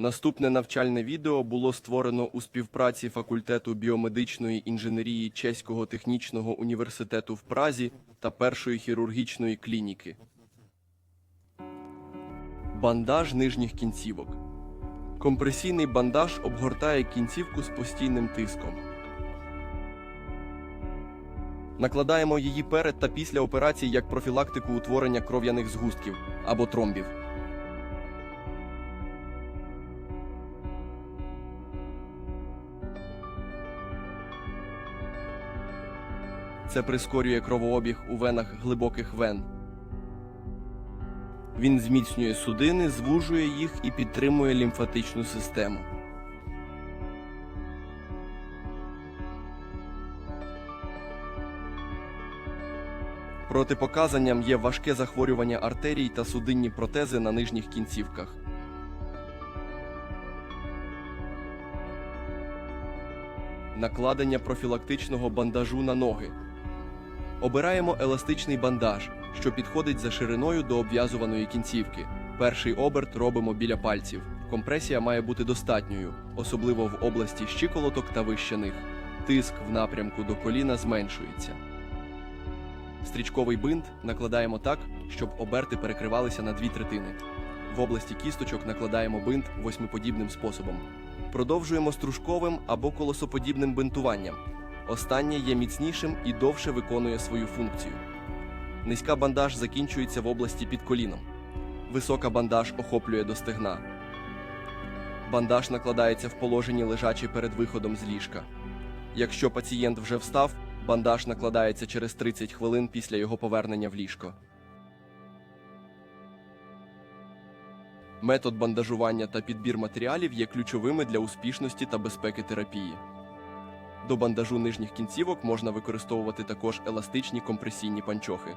Наступне навчальне відео було створено у співпраці факультету біомедичної інженерії Чеського технічного університету в Празі та першої хірургічної клініки. Бандаж нижніх кінцівок. Компресійний бандаж обгортає кінцівку з постійним тиском. Накладаємо її перед та після операції як профілактику утворення кров'яних згустків або тромбів. Це прискорює кровообіг у венах глибоких вен. Він зміцнює судини, звужує їх і підтримує лімфатичну систему. Протипоказанням є важке захворювання артерій та судинні протези на нижніх кінцівках. Накладення профілактичного бандажу на ноги. Обираємо еластичний бандаж, що підходить за шириною до обв'язуваної кінцівки. Перший оберт робимо біля пальців. Компресія має бути достатньою, особливо в області щиколоток та вище них. Тиск в напрямку до коліна зменшується. Стрічковий бинт накладаємо так, щоб оберти перекривалися на дві третини. В області кісточок накладаємо бинт восьмиподібним способом. Продовжуємо стружковим або колосоподібним бинтуванням. Останнє є міцнішим і довше виконує свою функцію. Низька бандаж закінчується в області під коліном. Висока бандаж охоплює до стегна. Бандаж накладається в положенні лежачі перед виходом з ліжка. Якщо пацієнт вже встав, бандаж накладається через 30 хвилин після його повернення в ліжко. Метод бандажування та підбір матеріалів є ключовими для успішності та безпеки терапії. До бандажу нижніх кінцівок можна використовувати також еластичні компресійні панчохи.